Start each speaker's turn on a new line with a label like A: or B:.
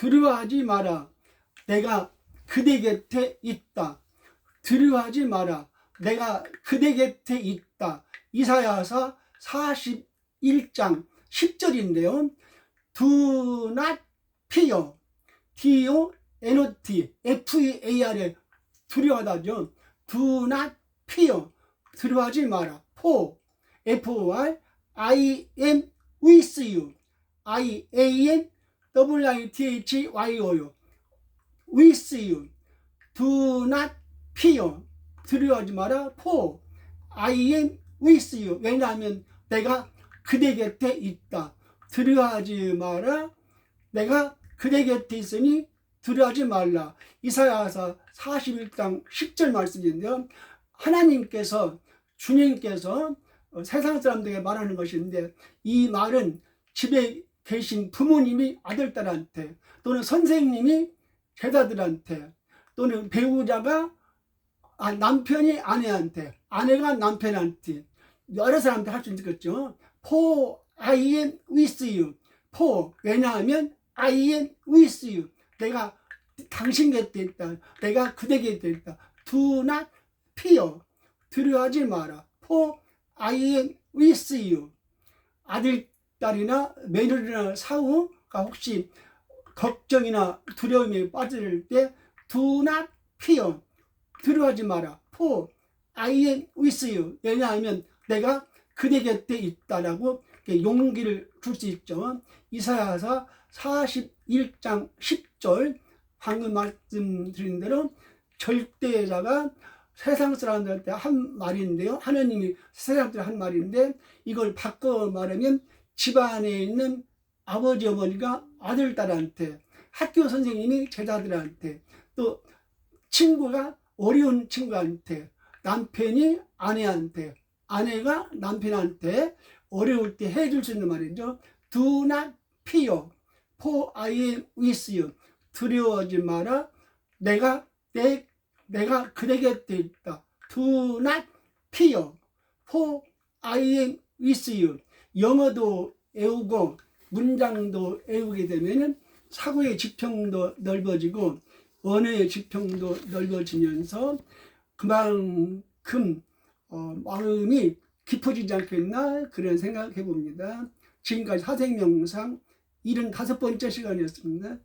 A: 두려워하지 마라. 내가 그대 곁에 있다. 두려워하지 마라. 내가 그대 곁에 있다. 이사야서 41장 10절인데요. Do not fear. D-O N-O-T F-E-A-R에 두려워하다죠. Do not fear. 두려워하지 마라. For F-O-R I am with you. I A-M W-I-T-H-Y-O with you. Do not fear. 두려워하지 마라. For I am with you. 왜냐하면 내가 그대 곁에 있다. 두려워하지 마라. 내가 그대 곁에 있으니 두려워하지 말라. 이사야서 41장 10절 말씀인데요. 하나님께서 주님께서 어, 세상 사람들에게 말하는 것인데 이 말은 집에 계신 부모님이 아들딸한테 또는 선생님이 제자들한테 또는 배우자가 아, 남편이 아내한테 아내가 남편한테 여러 사람한테 할 수 있겠죠. For I am with you. For 왜냐하면 I am with you. 내가 당신 곁에 있다. 내가 그대 곁에 있다. Do not fear. 두려워하지 마라. For I am with you. 아들, 딸이나 며느리나 사후가 혹시 걱정이나 두려움에 빠질 때 do not fear. 두려워하지 마라. For I am with you. 왜냐하면 내가 그대 곁에 있다라고 용기를 줄 수 있죠. 이사야서 41장 10절 방금 말씀드린 대로 절대자가 세상 사람들한테 한 말인데요. 하나님이 세상 사람들한테 한 말인데 이걸 바꿔 말하면 집안에 있는 아버지 어머니가 아들 딸한테 학교 선생님이 제자들한테 또 친구가 어려운 친구한테 남편이 아내한테 아내가 남편한테 어려울 때 해줄 수 있는 말이죠. Do not fear, for I am with you. 두려워하지 마라. 내가 내 내가 그대 곁에 있다. Do not fear, for I am with you. 영어도 외우고 문장도 외우게 되면은 사고의 지평도 넓어지고 언어의 지평도 넓어지면서 그만큼 어, 마음이 깊어지지 않겠나 그런 생각해 봅니다. 지금까지 사생명상 75번째 시간이었습니다.